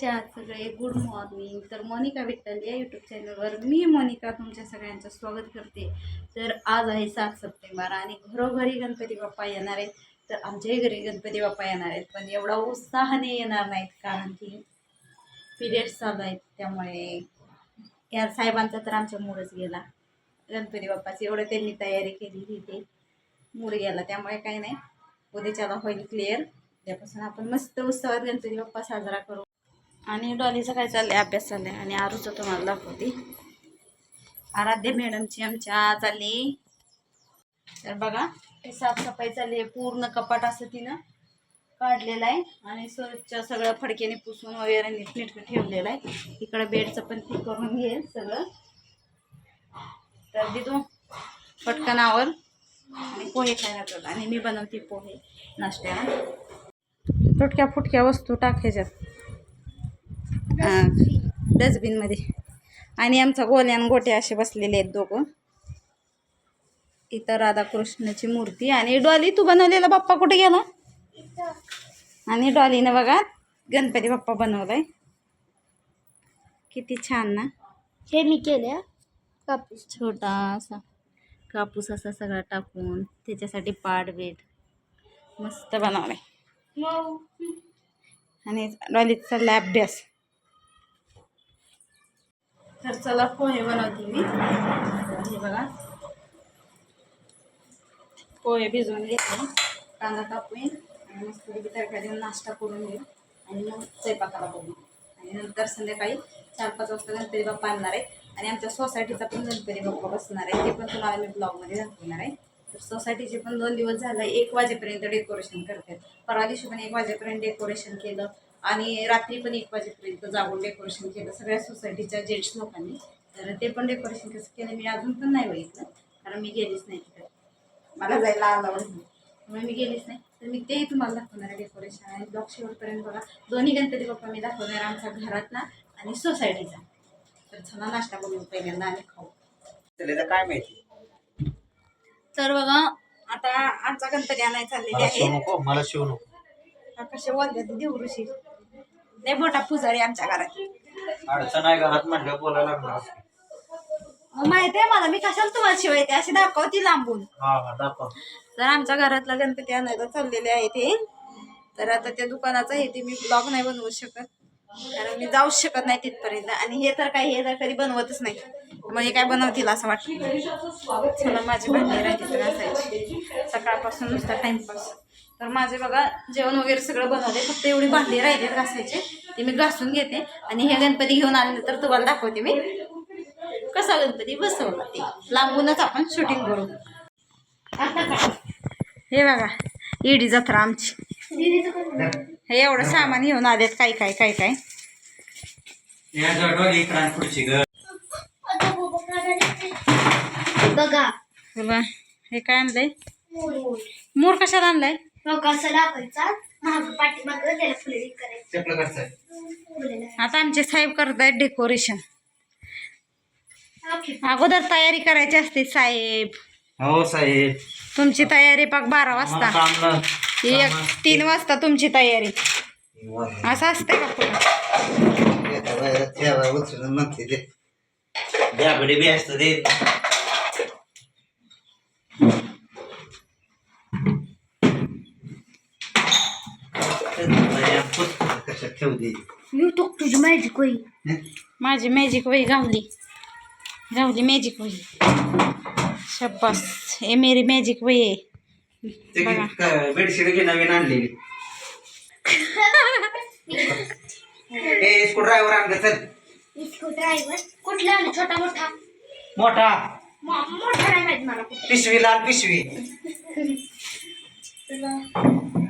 कसे आहात सगळे गुड मॉर्निंग. तर मोनिका विठ्ठल या यूट्यूब चॅनलवर मी मोनिका तुमच्या सगळ्यांचं स्वागत करते. तर आज आहे सात सप्टेंबर आणि घरोघरी गणपती बाप्पा येणार आहेत. तर आमच्याही घरी गणपती बाप्पा येणार आहेत. पण एवढा उत्साहाने येणार नाहीत कारण की पिरियड्स चालू आहेत. त्यामुळे या साहेबांचा तर आमच्या मूडच गेला. गणपती बाप्पाची एवढं त्यांनी तयारी केली ते मूड गेला. त्यामुळे काही नाही. उद्याच्याला होईल क्लिअर उद्यापासून आपण मस्त उत्सवात गणपती बाप्पा साजरा करू. आणि डॉलीचं काय चाललंय? अभ्यास चाललाय. आणि आरूचं तुम्हाला दाखवते. आराध्य मॅडमची आमच्या चालली तर बघा हे साफसफाई चालली आहे. पूर्ण कपाट असं तिनं काढलेलं आहे. आणि स्वच्छ सगळं फडक्याने पुसून वगैरे नीटनेटकं ठेवलेलं आहे. इकडं बेडचं पण ती करून घेईल सगळं. तर देतो पटकनावर आणि पोहे खायला तुला आणि मी बनवते पोहे नाश्त्याला. तुटक्या फुटक्या वस्तू टाकायच्यात. डस्टबिनमध्ये. आणि आमचा गोल्यान गोटे असे बसलेले आहेत दोघं. इथं राधाकृष्णाची मूर्ती आणि डॉली तू बनवलेला बाप्पा कुठे गेला? आणि डॉलीनं बघा गणपती बाप्पा बनवलाय. किती छान ना. हे मी केले कापूस छोटासा कापूस असा सगळा टाकून त्याच्यासाठी पाड बीट मस्त बनवलाय. आणि डॉलीचा अभ्यास. तर चला पोहे बनवते मी. हे बघा. पोहे भिजवून घेते. कांदा कापून आणि मस्त तडका देऊन नाश्ता करून घेऊ. आणि मग स्वयंपाकाला बघू. आणि नंतर संध्याकाळी चार पाच वाजता गणपती बाप्पा आणणार आहे. आणि आमच्या सोसायटीचा पण गणपती बाप्पा बसणार आहे. ते पण तुम्हाला मी ब्लॉगमध्ये दाखवणार आहे. तर सोसायटीचे पण दोन दिवस झालं एक वाजेपर्यंत डेकोरेशन करतात. परवा दिवशी पण एक वाजेपर्यंत डेकोरेशन केलं. आणि रात्री पण एक वाजेपर्यंत जागून डेकोरेशन केलं सगळ्या सोसायटीच्या जेंट्स लोकांनी. तर ते पण डेकोरेशन कसं केलं मी अजून पण नाही बघितलं कारण मी गेलीच नाही तिकडे. मला जायला आलावड नाही. त्यामुळे मी गेलीच नाही. तर मी तेही तुम्हाला दाखवणार आहे डेकोरेशन आणि ब्लॉक शेवटपर्यंत बघा दोन्ही गणपती बाप्पा मी दाखवणार आमच्या घरातला आणि सोसायटीचा तर चला नाश्ता करून पहिल्यांदा आणि खाऊ. काय माहिती? तर बघा आता आमचा गणपती आणायला चाललेले मला शिव आहे नको मला शिव नको. कसे बोलते ते देऊ ऋषी. लय मोठा पुजारी आमच्या घरात. अडचण आहे घरात म्हणलं बोलायला लागणार मग माहिती आहे मला मी कशाला तुम्हाला शिवायते अशी दाखवती लांबून. हा हा दाखव. तर आमच्या घरातला गणपती आणायला चाललेले आहे ते. तर आता त्या दुकानाचं हे ते मी ब्लॉग नाही बनवू शकत. कारण मी जाऊच शकत नाही तिथपर्यंत. आणि हे तर काही हे तर कधी बनवतच नाही. मग हे काय बनवतील असं वाटतं. चला माझी भांडी राहिली तर असायची सकाळपासून नुसता टाइमपास तर माझे बघा जेवण वगैरे सगळं बनवले फक्त एवढी भांडी राहिली घासायचे. ते मी घासून घेते. आणि हे गणपती घेऊन आल्यानंतर तुम्हाला दाखवते मी. कसा गणपती? बसवला ते. लांबूनच आपण शूटिंग करू. हे बघा ईडी जत्रा आमची. हे एवढं सामान घेऊन आलेत काय काय काय काय. बघा. हे काय आणलंय? मोर कशाला आणलाय? बघा असं दाखवायचा? माग पाठीमाग त्याला फुले करायचं. चपलं कसं फुले आता आमचे साहेब करतायत डेकोरेशन अगोदर तयारी करायची असते साहेब. हो साहेब. तुमची तयारी पाक बारा वाजता. एक तीन वाजता तुमची तयारी. असं असतंय का पुढं? म्हणते ते द्याबडे बी असतं ते कशात ठेवते. मी तो तुझी माहिती कोई माझी मॅजिक वही गावली गावली मॅजिक वही. शब्बास हे मेरी मॅजिक वही आहे. ते बघा. बेडशीट घे नवीन आणलेली. ए ड्रायव्हर आणलं चल. ड्रायव्हर कुठला आला छोटा मोठा? मोठा. मो- मोठा नाही माहीत मला कुठे पिशवी लाल पिशवी?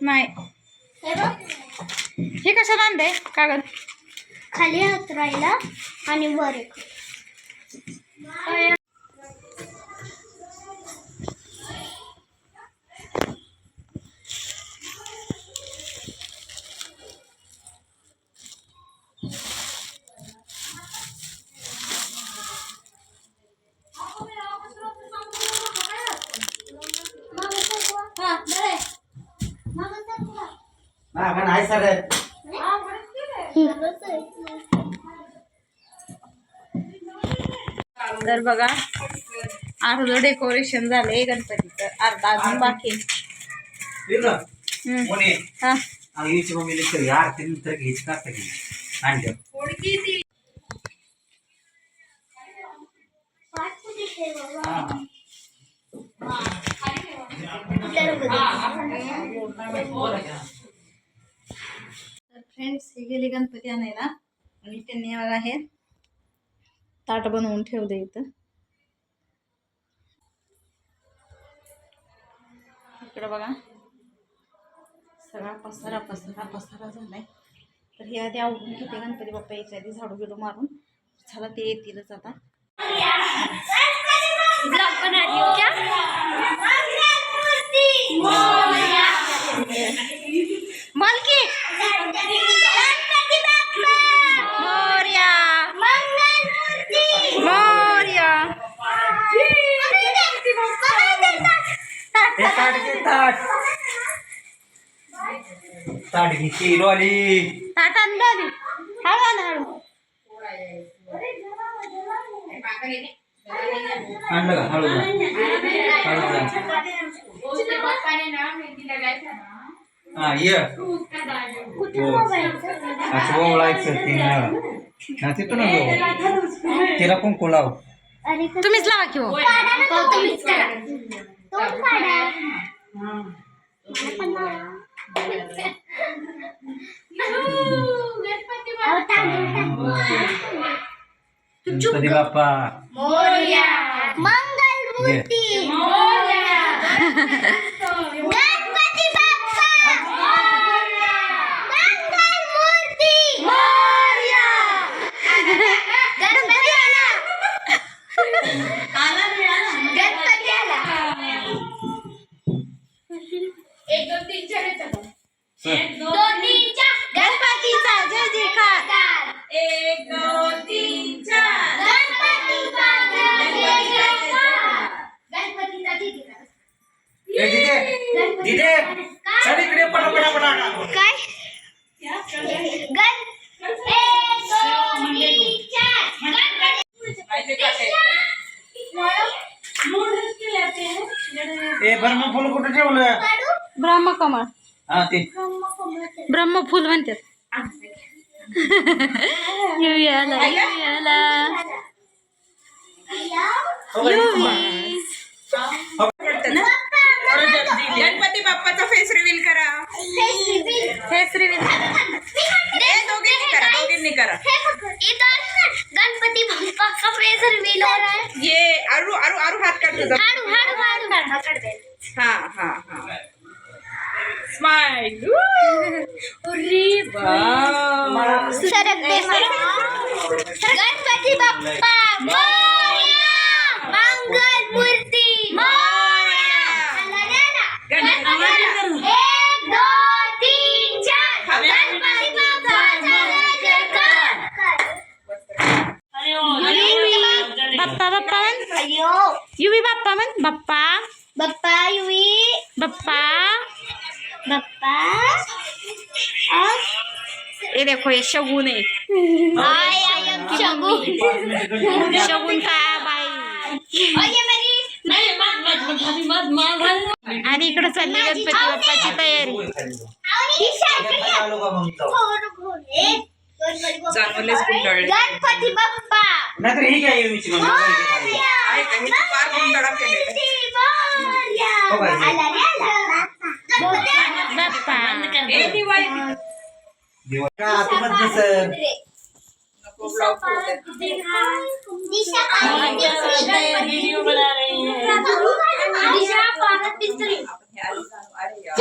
नाही. हे हे कशाला आणलंय? कागद. खाली हात राहिला आणि वर एक. सर तर बघा अर्ध डेकोरेशन झालंय गणपतीचं. अर्धा अजून बाकी आहे. हम्म. हा. आईची मम्मी लेकर आरती नंतर घ्यायची का आता घ्यायची? आणलं. फ्रेंड्स ही गेली गणपती आणायला. आणि त्यांनी मला ताट बनवून ठेवले इथं. इकडं बघा. सगळा पसारा पसारा पसारा झालाय. तर हे आधी आवडून घेते गणपती बाप्पा यायच्या आधी झाडू बिडू मारून. झाला ते येतीलच आता. मालकी! ताट. घे ताट ताट ताटान दादी हळू आण हळू. आणलं का? हळू. हळू. हा ये. हो. असं ओवळायचं ते हा तिथून तिला कुंकू लाव तुम्हीच लावा की हो. गणपती बाप्पा मंगलमूर्ती गणपती बाप्पा मंगलमूर्ती गणपती आला गणपती आला एक दोन तीन चार दोन Kaya naging देखो ये शगुन आहे आई आई एम शगु शगुन. का बाई. ओके मेरी आणि इकडे चालली गणपती बाप्पाची तयारी. चांगलेच गुंडाळले गणपती बाप्पा. नाहीतर ही काय येऊची मम्मी मोरया. आहे का हे फार गुंडाळा. हो काय? आला रे आला. गणपती बाप्पा. दिवा का आतमध्ये दिसत नको ब्लॉग करू दे. दिशा पार्वती दिशा पार्वती स्त्री. हे आली जाणू. अरे यार.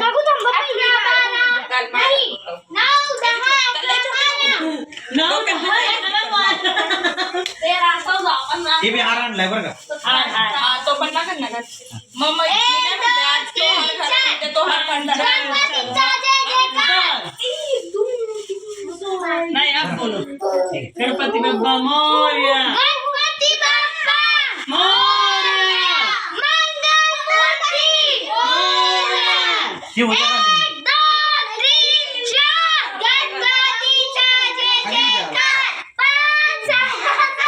काकू थांबा पहिला बारा. काल नाही. मला नऊ, दहा, अकरा, बारा. हे बी हार आणलाय बरं का हा, तो पण लागेल ना का? मग मग मी काय म्हणते, आज तो हार घातला, उद्या तो हार काढणार. गणपतीचा जय जयकार. नाही आप बोलो गणपती बाप्पा मोर्या गणपती बाप्पा मोर्या मंगल ती उद्या घालीन. एक दोन तीन चार गणपतीचा जय जयकार पाच सहा सात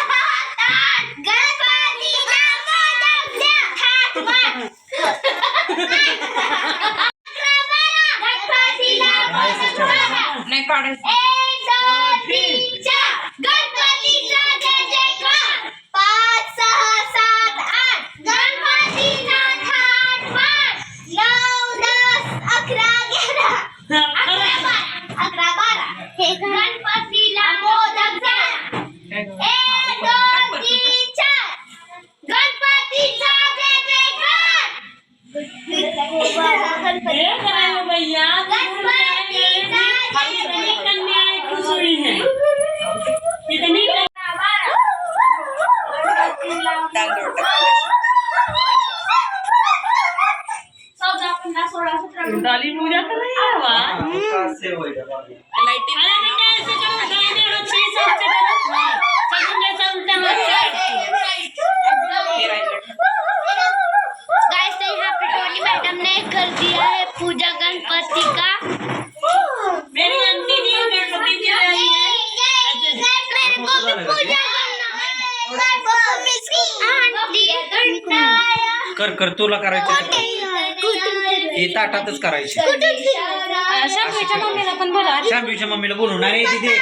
आठ गणपतीचा मोदक द्या थाट माट. अकरा बारा गणपतीला मोदक द्या. नाही काढायचं एक दोन तीन चार गणपतीचा जय जयकार पाच सहा सात आठ गणपतीचा थाट माट नऊ दस अकरा अकरा अकरा बारा अकरा बारा हे गणपतीला मोदक द्या एक दोन तीन चार गणपतीचा जय जयकार ये कराओ भैया गणपतीचा जय इतनी जयकार कन्याएं खुश हुई हैं इतनी चौदा पंधरा सोळा सतरा डाली पूजा कर रही है वाह हा, सेव होईल बाबा. लाईटिंग अरे बेटा ऐसे करो दाहिने हाथ से इस हाथ से करो सगुन जैसा उल्टा हाथ गाइस तो यहाँ पे टोनी मैडम ने कर दिया है पूजा गणपति का मेरी आंटी जी गणपति जी आई है मेरे को भी पूजा करना आंटी घंटाया कर कर तुला करायची हे ताटातच करायची. शांभवीच्या मम्मीला पण बोला. शांभीच्या मम्मीला बोलून अरे तिथे.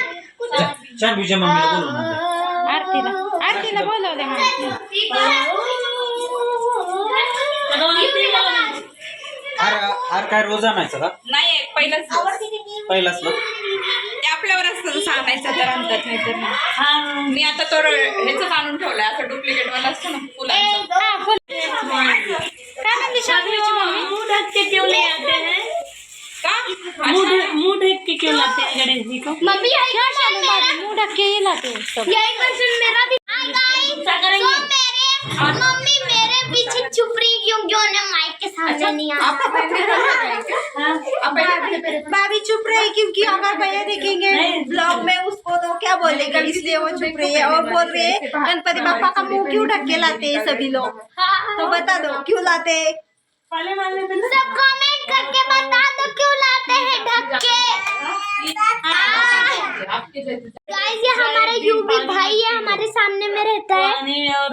शांभीच्या मम्मीला बोलून. आरतीला. आरतीला बोलवले आर काय रोज आणायचं का? नाही पहिलंच पहिलाच ना? ते आपल्यावर असतं जसं आणायचं तर आणतात नाही तर नाही. हाँ. मी आता तो ह्याच आणून ठेवलंय असं डुप्लिकेट वाला असतं ना फुलांचं. काय म्हणते मम्मी? ढक के क्यों ले आते हैं का मुँह ढक- के क्यों लाते हैं गणेश जी को? मम्मी क्या मेरा बाबू मुँह ढक के ही लाते हैं सब यही क्वेश्चन मेरा भी हाय गाइस तो मेरे मम्मी मेरे पीछे रही क्यों क्यों ना माइक नहीं भाभी चुप रही क्योंकि अगर भैया देखेंगे ब्लॉग में उसको तो क्या बोलेगा इसलिए वो चुप रही है और बोल रहे हैं। गणपति बापा का मुँह क्यों ढक के लाते हैं सभी लोग? तो बता दो क्यों लाते हैं? वाले सब कमेंट करके बता दो क्यों लाते हैं ढक के? गाइस ये हमारा यूपी भाई है हमारे सामने में रहता है। और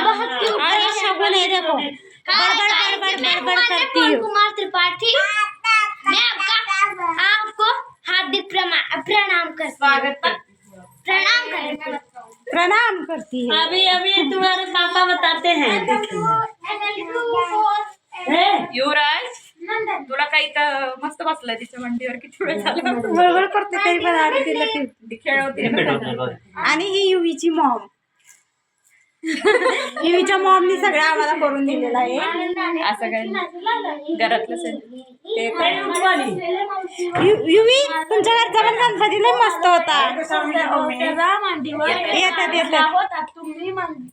बहुत क्यूट और ये शगुन है देखो। हाँ, बड़बड़ बड़बड़ मैं बड़बड़ हूँ करती हूँ। कुमार त्रिपाठी मैं आपका आपको हार्दिक प्रणाम करती हूँ। प्रणाम करती हूँ। प्रणाम करती है। अभी अभी तुम्हारे पापा बताते हैं। हे? युवराज तुला काही तर मस्त बसलाय तिच्या मांडीवर किती वेळ झाला? बरोबर करते तरी पण आरतीला ठेवते ती खेळवते. आणि ही युवीची मॉम युवीच्या मॉमनी सगळं आम्हाला करून दिलेलं आहे. असं काय घरातलं. ते युवी तुमच्या घरचा पण गणपती लय मस्त होता. येतात येतात.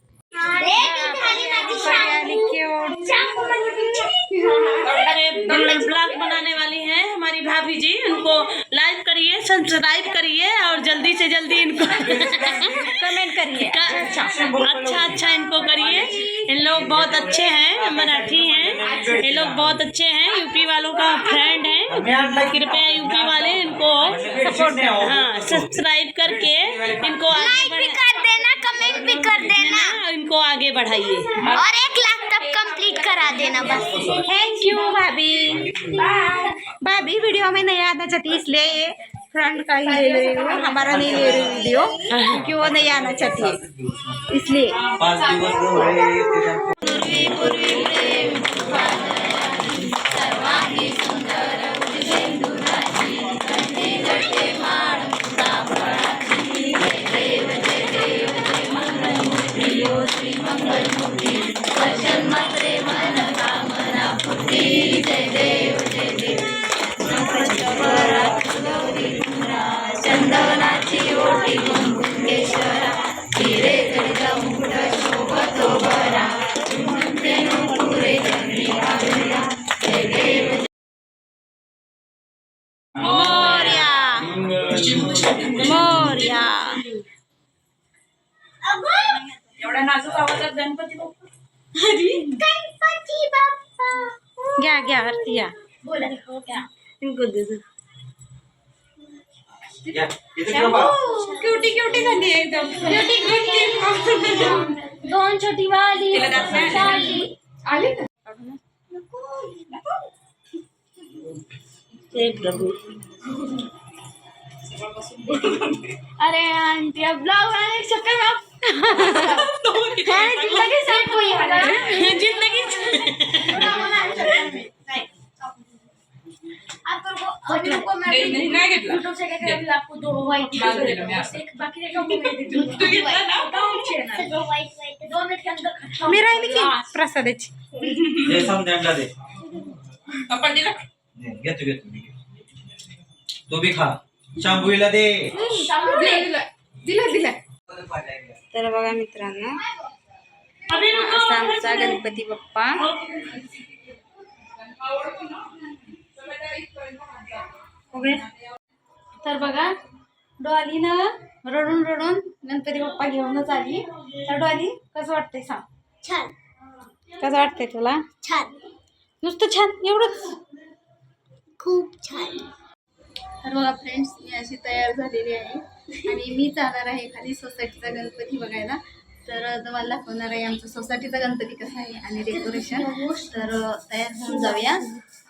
ब्लॉग बनाने वाली हैं हमारी भाभी जी। उनको लाइक करिए सब्सक्राइब करिए और जल्दी से जल्दी इनको कमेंट करिए। अच्छा। अच्छा अच्छा इनको करिए। इन लोग बहुत अच्छे हैं मराठी हैं। ये लोग बहुत अच्छे हैं यूपी वालों का फ्रेंड है। कृपया यूपी वाले इनको हाँ सब्सक्राइब करके इनको आगे लाइक भी कर देना कमेंट भी कर देना। इनको आगे बढ़ाइए। और एक लाख तक कंप्लीट करा देना बस। थैंक यू भाभी। भाभी वीडियो में नहीं आना चाहती इसलिए ये फ्रंट का ही ले रही हूँ। हमारा नहीं ले रही वीडियो क्योंकि वो नहीं आना चाहती है। इसलिए। या, इथे ठेव बा. क्युटी क्युटी झाली एकदम दोन छोटी वाली तिला दात नाही चाली आली का एक डब्बू अरे आंटी अब ब्लॉग बनाने के चक्कर में आप जिंदगी से वाला ज़िंदगी आपको अभी रुको मैं नाही, नाही, नाही घेतला. यूट्यूब से क्या करेंगे आपको दो व्हाइट बाजू दिलं मी असं. एक बाकी देखो मैं दे दूँ तू घेतला ना दो व्हाइट व्हाइट दो मिनट अंदर खत्म मी राहिली की प्रसादाची दे समद्यांना दे। आपण दिला घेतो घेतो मी घेतो. तू खा। शांभूला दे। दिला दिला दिला तर बघा मित्रांनो असा आमचा गणपती बाप्पा. तर बघा डॉलीनं रडून रडून गणपती बाप्पा घेऊनच आली. तर डॉली कसं वाटतंय सांग? छान. कसं वाटतंय तुला? छान. नुसतं छान एवढंच. खूप छान. तर बघा फ्रेंड्स मी अशी तयार झालेली आहे. आणि मी जाणार आहे खाली सोसायटीचा गणपती बघायला. तर तुम्हाला दाखवणार आहे आमच्या सोसायटीचा गणपती कसा आहे आणि डेकोरेशन तर तयार होऊन जाऊया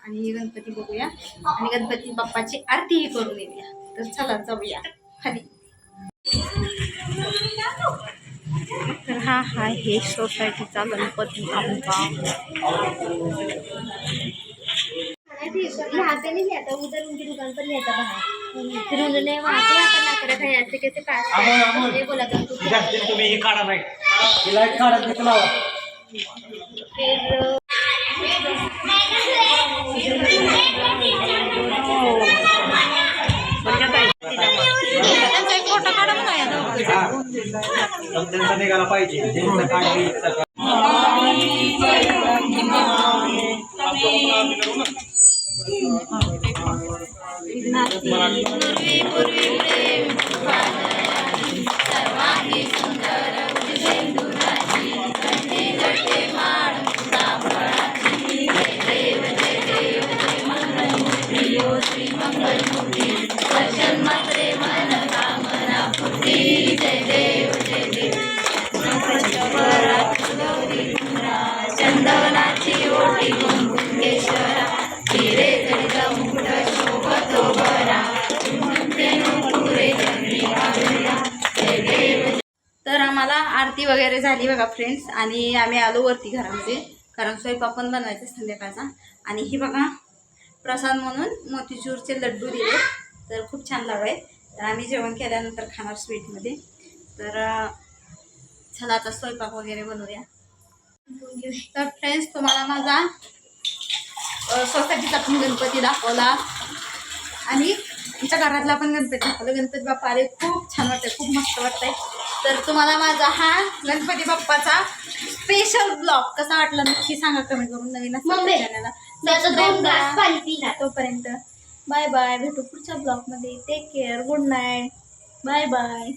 आणि गणपती बघूया. आणि गणपती बाप्पाची आरतीही करून येऊया. तर चला जाऊया. खाली. तर हा आहे सोसायटीचा गणपती आमचा नहीं आता उधर उनकी दुकान पर लेता बाहर फिर उन्होंने वहाँ पे आकर ना कर रखा है ऐसे कैसे पास ये बोला क्या तुम्ही ही काढा नाही ही लाइट काढा तिथे लावा. फोटो काढा. हा. निघाला पाहिजे त्यांचं झाली बघा फ्रेंड्स. आणि आम्ही आलो वरती घरामध्ये. कारण स्वयंपाक पण बनवायचा संध्याकाळचा. आणि ही बघा प्रसाद म्हणून मोतीचूरचे लड्डू दिले. तर खूप छान लाव आहे तर आम्ही जेवण केल्यानंतर खाणार स्वीटमध्ये. तर चला आता स्वयंपाक वगैरे बनवूया. तर फ्रेंड्स तुम्हाला माझा स्वतःची सोसायटीचा पण गणपती दाखवला. आणि आमच्या घरातला पण गणपती दाखवला. गणपती बाप्पा आले. खूप छान वाटतंय. खूप मस्त वाटतंय. तर तुम्हाला माझा हा गणपती बाप्पाचा स्पेशल ब्लॉग कसा वाटला नक्की सांगा कमेंट करून. नवीन चॅनलला तोपर्यंत बाय बाय भेटू पुढच्या ब्लॉगमध्ये take care good night bye bye